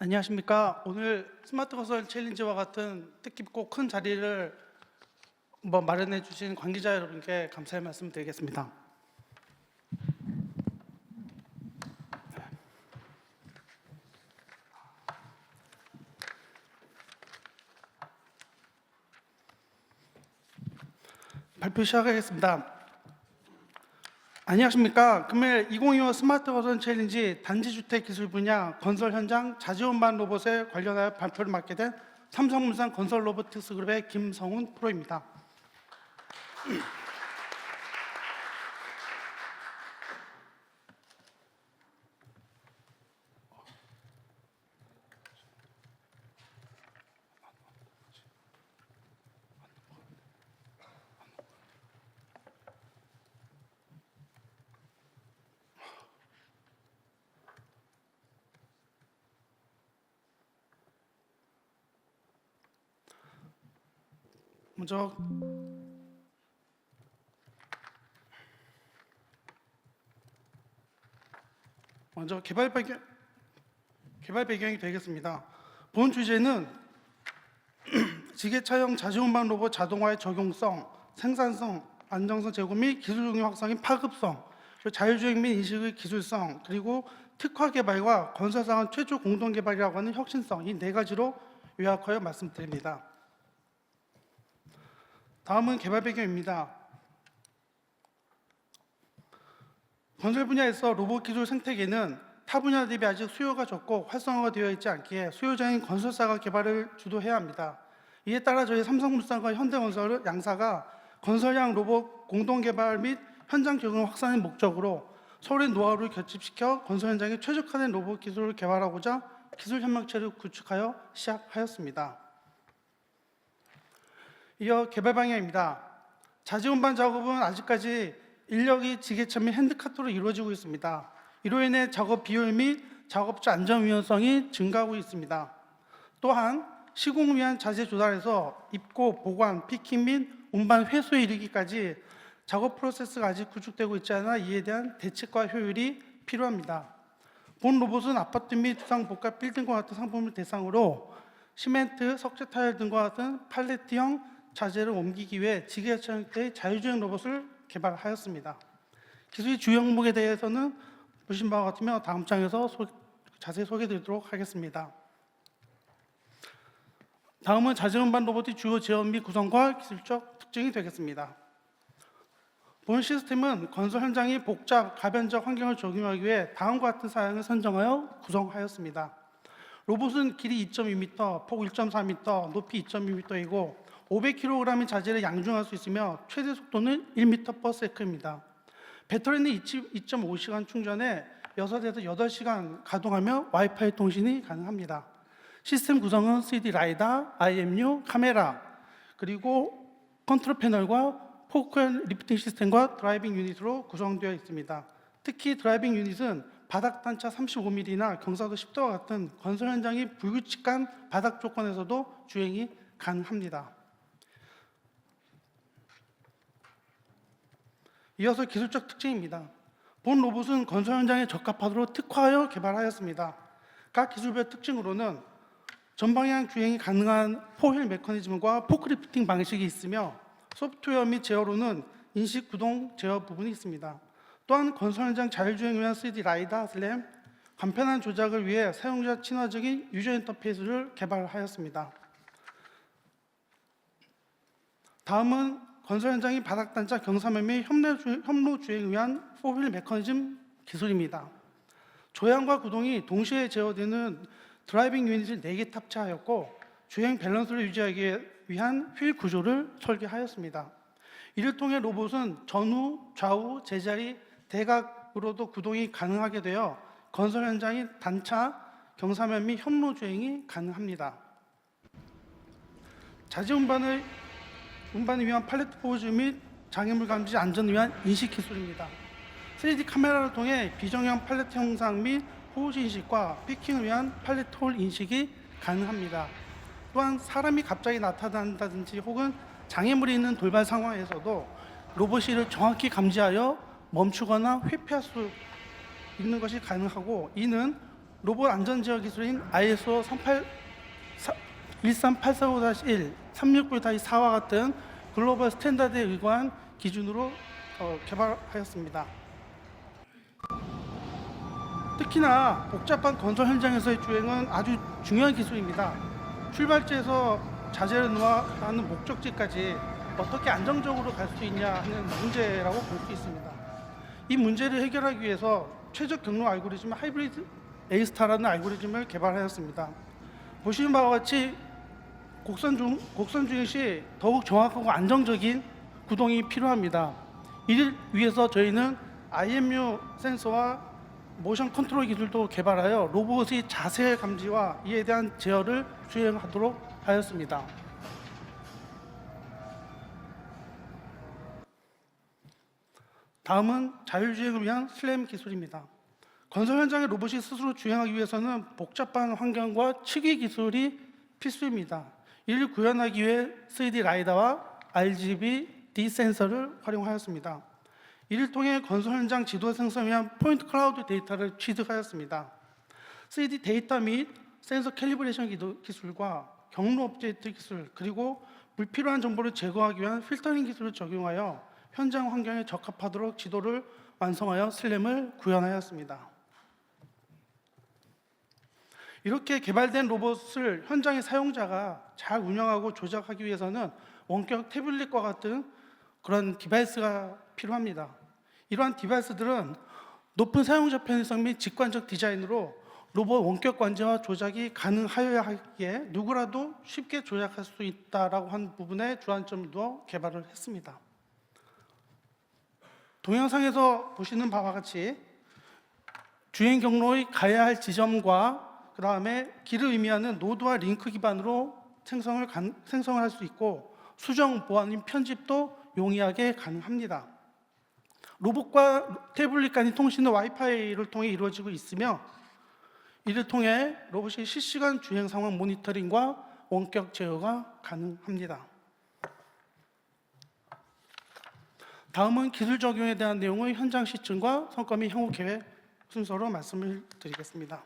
안녕하십니까. 오늘 스마트 건설 챌린지와 같은 뜻깊고 큰 자리를 뭐 마련해 주신 관계자 여러분께 감사의 말씀 드리겠습니다. 발표 시작하겠습니다. 안녕하십니까. 금일 2025 스마트 건설 챌린지 단지주택 기술 분야 건설 현장 자지운반 로봇에 관련하여 발표를 맡게 된 삼성물산 건설 로보틱스 그룹의 김성훈 프로입니다. 먼저 먼저 개발 배경 개발 배경이 되겠습니다. 본 주제는 지게차형 자주운반 로봇 자동화의 적용성, 생산성, 안정성 제고 및 기술 응용 확산의 파급성, 자율주행 및 인식의 기술성, 그리고 특화 개발과 건설 상은 최초 공동 개발이라고 하는 혁신성 이 네 가지로 요약하여 말씀드립니다. 다음은 개발 배경입니다. 건설 분야에서 로봇 기술 생태계는 타 분야 대비 아직 수요가 적고 활성화가 되어 있지 않기에 수요자인 건설사가 개발을 주도해야 합니다. 이에 따라 저희 삼성물산과 현대건설 양사가 건설형 로봇 공동 개발 및 현장 적용 확산의 목적으로 서울의 노하우를 결집시켜 건설 현장에 최적화된 로봇 기술을 개발하고자 기술 협력체를 구축하여 시작하였습니다. 이어 개발 방향입니다. 자지운반 작업은 아직까지 인력이 지게차 및 핸드카트로 이루어지고 있습니다. 이로 인해 작업 비효율 및 작업자 안전 위험성이 증가하고 있습니다. 또한 시공 위한 자재 조달에서 입고 보관, 피킹 및 운반 회수에 이르기까지 작업 프로세스가 아직 구축되고 있지 않아 이에 대한 대책과 효율이 필요합니다. 본 로봇은 아파트 및 주상 복합 빌딩과 같은 상품을 대상으로 시멘트, 석재 타일 등과 같은 팔레트형 자재를 옮기기 위해 지게차 형태의 자율주행 로봇을 개발하였습니다. 기술의 주요 항목에 대해서는 보신 바와 같으며 다음 장에서 소- 자세히 소개드리도록 하겠습니다. 다음은 자재 운반 로봇의 주요 제어 및 구성과 기술적 특징이 되겠습니다. 본 시스템은 건설 현장이 복잡, 가변적 환경을 적용하기 위해 다음과 같은 사양을 선정하여 구성하였습니다. 로봇은 길이 2.2m, 폭 1.4m, 높이 2.2m이고 500kg의 자재를 양중할 수 있으며 최대 속도는 1m/s입니다. 배터리는 2.5시간 충전에 6에서 8시간 가동하며 와이파이 통신이 가능합니다. 시스템 구성은 CD 라이다, IMU, 카메라, 그리고 컨트롤 패널과 포크 앤 리프팅 시스템과 드라이빙 유닛으로 구성되어 있습니다. 특히 드라이빙 유닛은 바닥 단차 35mm나 경사도 10도와 같은 건설 현장이 불규칙한 바닥 조건에서도 주행이 가능합니다. 이어서 기술적 특징입니다. 본 로봇은 건설 현장에 적합하도록 특화하여 개발하였습니다. 각 기술별 특징으로는 전방향 주행이 가능한 포휠 메커니즘과 포크리프팅 방식이 있으며 소프트웨어 및 제어로는 인식 구동 제어 부분이 있습니다. 또한 건설 현장 자율주행을 위한 3D 라이다, 슬램, 간편한 조작을 위해 사용자 친화적인 유저 인터페이스를 개발하였습니다. 다음은 건설 현장이 바닥 단차 경사면 및 협로 주- 협로 주행을 위한 포휠 메커니즘 기술입니다. 조향과 구동이 동시에 제어되는 드라이빙 유닛을 4개 탑재하였고 주행 밸런스를 유지하기 위한 휠 구조를 설계하였습니다. 이를 통해 로봇은 전후, 좌우, 제자리, 대각으로도 구동이 가능하게 되어 건설 현장의 단차, 경사면 및 협로 주행이 가능합니다. 자재 운반을 운반을 위한 팔레트 포즈 및 장애물 감지 안전을 위한 인식 기술입니다. 3D 카메라를 통해 비정형 팔레트 형상 및 호흡 인식과 피킹을 위한 팔레트 홀 인식이 가능합니다. 또한 사람이 갑자기 나타난다든지 혹은 장애물이 있는 돌발 상황에서도 로봇이 이를 정확히 감지하여 멈추거나 회피할 수 있는 것이 가능하고 이는 로봇 안전 제어 기술인 ISO 38 13845-1, 369-4와 같은 글로벌 스탠다드에 의거한 기준으로 어, 개발하였습니다. 특히나 복잡한 건설 현장에서의 주행은 아주 중요한 기술입니다. 출발지에서 자재를 놓아하는 목적지까지 어떻게 안정적으로 갈 수 있냐 하는 문제라고 볼 수 있습니다. 이 문제를 해결하기 위해서 최적 경로 알고리즘 하이브리드 A스타라는 알고리즘을 개발하였습니다. 보시는 바와 같이 곡선 중 곡선 주행 시 더욱 정확하고 안정적인 구동이 필요합니다. 이를 위해서 저희는 IMU 센서와 모션 컨트롤 기술도 개발하여 로봇의 자세 감지와 이에 대한 제어를 수행하도록 하였습니다. 다음은 자율주행을 위한 슬램 기술입니다. 건설 현장의 로봇이 스스로 주행하기 위해서는 복잡한 환경과 치기 기술이 필수입니다. 이를 구현하기 위해 3D 라이다와 RGB D 센서를 활용하였습니다. 이를 통해 건설 현장 지도 생성을 위한 포인트 클라우드 데이터를 취득하였습니다. 3D 데이터 및 센서 캘리브레이션 기술과 경로 업데이트 기술 그리고 불필요한 정보를 제거하기 위한 필터링 기술을 적용하여 현장 환경에 적합하도록 지도를 완성하여 슬램을 구현하였습니다. 이렇게 개발된 로봇을 현장의 사용자가 잘 운영하고 조작하기 위해서는 원격 태블릿과 같은 그런 디바이스가 필요합니다. 이러한 디바이스들은 높은 사용자 편의성 및 직관적 디자인으로 로봇 원격 관제와 조작이 가능하여야 하기에 누구라도 쉽게 조작할 수 있다라고 한 부분에 주안점을 개발을 했습니다. 동영상에서 보시는 바와 같이 주행 경로의 가야 할 지점과 그 다음에 길을 의미하는 노드와 링크 기반으로 생성을, 간- 생성을 할 수 있고 수정, 보완, 편집도 용이하게 가능합니다. 로봇과 태블릿 간의 통신은 와이파이를 통해 이루어지고 있으며 이를 통해 로봇의 실시간 주행 상황 모니터링과 원격 제어가 가능합니다. 다음은 기술 적용에 대한 내용의 현장 시점과 성과 및 향후 계획 순서로 말씀을 드리겠습니다.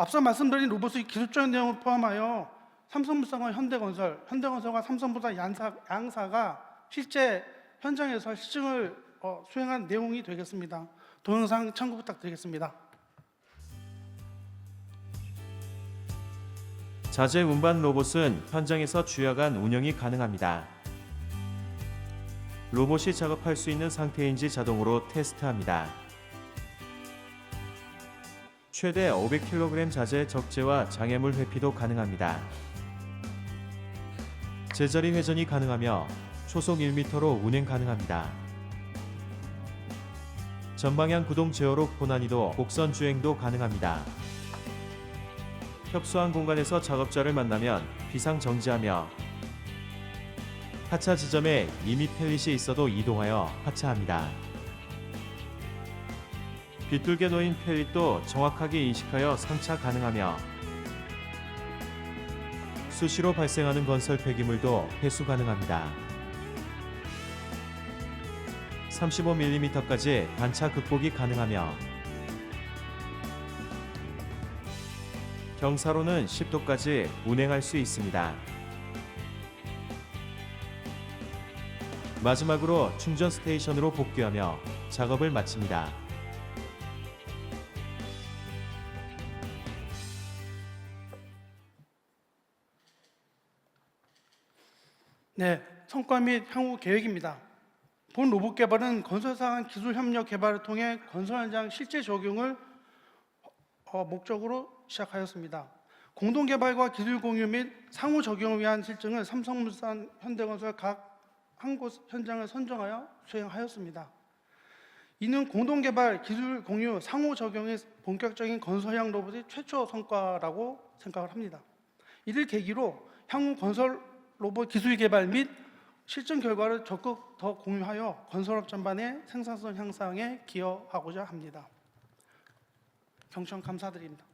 앞서 말씀드린 로봇의 기술적인 내용을 포함하여 삼성물산과 현대건설, 현대건설과 삼성보다 양사, 양사가 실제 현장에서 실증을 어, 수행한 내용이 되겠습니다. 동영상 참고 부탁드리겠습니다. 자재 운반 로봇은 현장에서 주야간 운영이 가능합니다. 로봇이 작업할 수 있는 상태인지 자동으로 테스트합니다. 최대 500kg 자재 적재와 장애물 회피도 가능합니다. 제자리 회전이 가능하며 초속 1m로 운행 가능합니다. 전방향 구동 제어로 고난이도 곡선 주행도 가능합니다. 협소한 공간에서 작업자를 만나면 비상 정지하며 하차 지점에 이미 펠릿이 있어도 이동하여 하차합니다. 비뚤게 놓인 펠릿도 정확하게 인식하여 상차 가능하며 수시로 발생하는 건설 폐기물도 회수 가능합니다. 35mm까지 단차 극복이 가능하며 경사로는 10도까지 운행할 수 있습니다. 마지막으로 충전 스테이션으로 복귀하며 작업을 마칩니다. 네, 성과 및 향후 계획입니다. 본 로봇 개발은 건설사 간 기술 협력 개발을 통해 건설 현장 실제 적용을 어, 목적으로 시작하였습니다. 공동 개발과 기술 공유 및 상호 적용을 위한 실증을 삼성물산, 현대건설 각 한 곳 현장을 선정하여 수행하였습니다. 이는 공동 개발, 기술 공유, 상호 적용의 본격적인 건설형 로봇의 최초 성과라고 생각을 합니다. 이를 계기로 향후 건설 로봇 기술 개발 및 실증 결과를 적극 더 공유하여 건설업 전반의 생산성 향상에 기여하고자 합니다. 경청 감사드립니다.